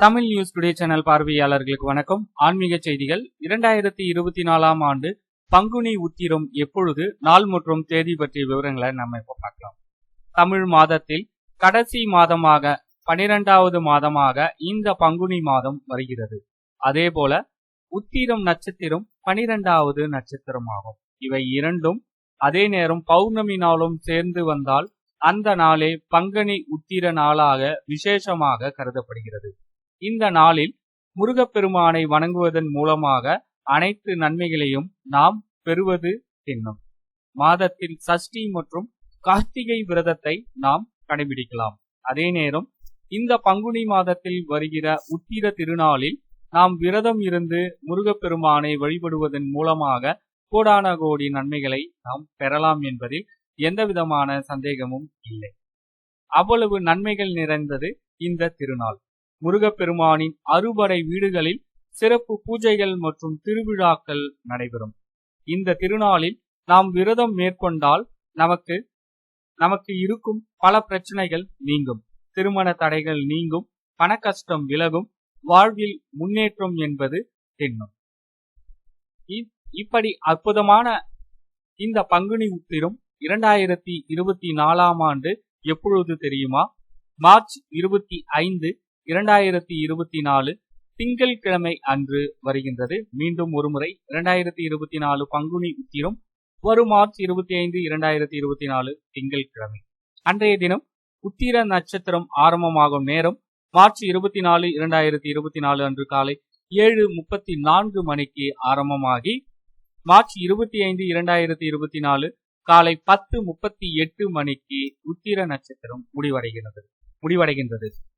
Tamil news today channel பார்வையாளர்களுக்கு வணக்கம். ஆன்மீக செய்திகள். இரண்டாயிரத்தி இருபத்தி நாலாம் ஆண்டு பங்குனி உத்திரம் எப்பொழுது நாள் மற்றும் தேதி பற்றிய விவரங்களை நம்ம இப்ப பார்க்கலாம். தமிழ் மாதத்தில் கடைசி மாதமாக பனிரெண்டாவது மாதமாக இந்த பங்குனி மாதம் வருகிறது. அதே போல உத்திரம் நட்சத்திரம் பனிரெண்டாவது நட்சத்திரமாகும் இவை இரண்டும் அதே நேரம் பௌர்ணமி நாளும் சேர்ந்து வந்தால் அந்த நாளே பங்கனி உத்திர நாளாக விசேஷமாக கருதப்படுகிறது. இந்த நாளில் முருகப்பெருமானை வணங்குவதன் மூலமாக அனைத்து நன்மைகளையும் நாம் பெறுவது தின்னும். மாதத்தில் சஷ்டி மற்றும் கார்த்திகை விரதத்தை நாம் கடைபிடிக்கலாம். அதே நேரம் இந்த பங்குனி மாதத்தில் வருகிற உத்திர திருநாளில் நாம் விரதம் இருந்து முருகப்பெருமானை வழிபடுவதன் மூலமாக கோடான கோடி நன்மைகளை நாம் பெறலாம் என்பதில் எந்தவிதமான சந்தேகமும் இல்லை. அவ்வளவு நன்மைகள் நிறைந்தது இந்த திருநாள். முருகப்பெருமானின் அறுபடை வீடுகளில் சிறப்பு பூஜைகள் மற்றும் திருவிழாக்கள் நடைபெறும். இந்த திருநாளில் நாம் விரதம் மேற்கொண்டால் நமக்கு நமக்கு இருக்கும் பல பிரச்சனைகள் நீங்கும். திருமண தடைகள் நீங்கும் பண கஷ்டம் விலகும் வாழ்வில் முன்னேற்றம் என்பது தென்னும் இப்படி அற்புதமான இந்த பங்குனி உத்திரம் இரண்டாயிரத்தி இருபத்தி நாலாம் ஆண்டு எப்பொழுது தெரியுமா? மார்ச் இருபத்தி ஐந்து இரண்டாயிரத்தி இருபத்தி நாலு திங்கள் கிழமை அன்று வருகின்றது. மீண்டும் ஒருமுறை இரண்டாயிரத்தி இருபத்தி நாலு பங்குனி உத்திரம் வரும் மார்ச் இருபத்தி ஐந்து இரண்டாயிரத்தி இருபத்தி நாலு திங்கள் கிழமை அன்றைய தினம் உத்திர நட்சத்திரம் ஆரம்பமாகும் நேரம் மார்ச் இருபத்தி நாலு இரண்டாயிரத்தி இருபத்தி நாலு அன்று காலை ஏழு முப்பத்தி நான்கு மணிக்கு ஆரம்பமாகி மார்ச் இருபத்தி ஐந்து இரண்டாயிரத்தி இருபத்தி நாலு காலை பத்து முப்பத்தி எட்டு மணிக்கு உத்திர நட்சத்திரம் முடிவடைகிறது. முடிவடைகின்றது.